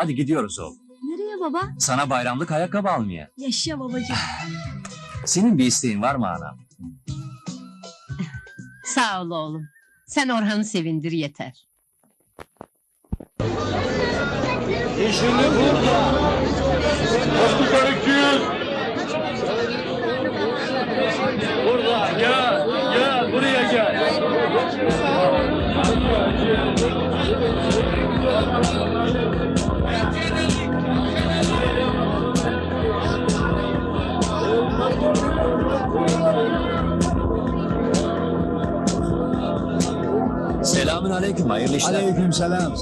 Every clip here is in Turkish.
Hadi gidiyoruz oğlum. Nereye baba? Sana bayramlık ayakkabı almaya. Yaşa babacığım. Senin bir isteğin var mı anam? Sağ ol oğlum. Sen Orhan'ı sevindir yeter. İşini burada. Hospital 200. Burada gel. Gel buraya gel. Selamün aleyküm, hayırlı işler. Aleyküm selam.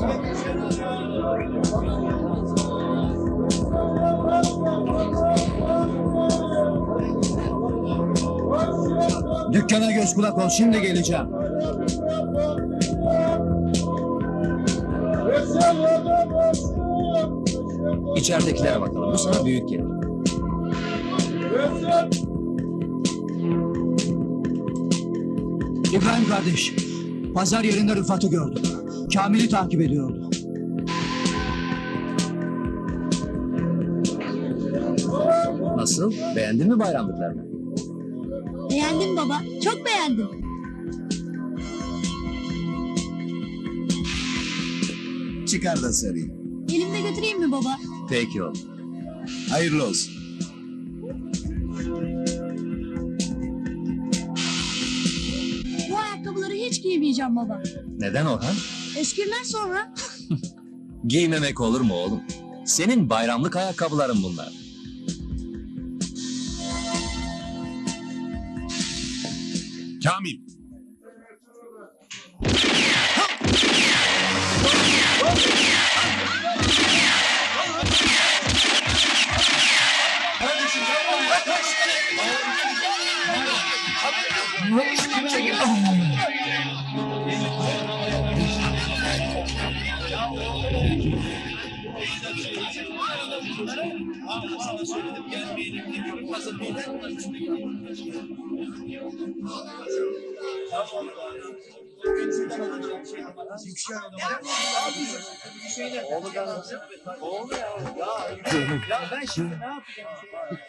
Dükkana göz kulak ol şimdi geleceğim. İçeridekilere bakalım, bu sana büyük gelir. İbrahim kardeş, pazar yerinde Rıfat'ı gördüm. Kamil'i takip ediyordu. Nasıl, beğendin mi bayramlıklarını? Beğendim baba. Çok beğendim. Çıkar da sarayım. Elimde götüreyim mi baba? Peki oğlum. Hayırlı olsun. Giymeyeceğim baba. Neden Orhan? Eskiden sonra Giymemek olur mu oğlum? Senin bayramlık ayakkabıların bunlar. Kamil. Rose can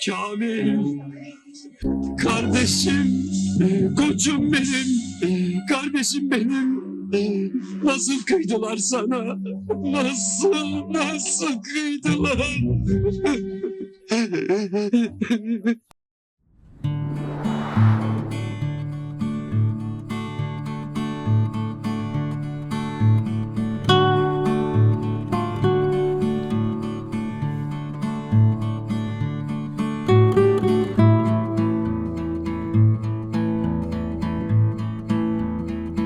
Kamil. Kardeşim. Koçum benim. Kardeşim benim. Nasıl kıydılar sana? Nasıl, nasıl kıydılar?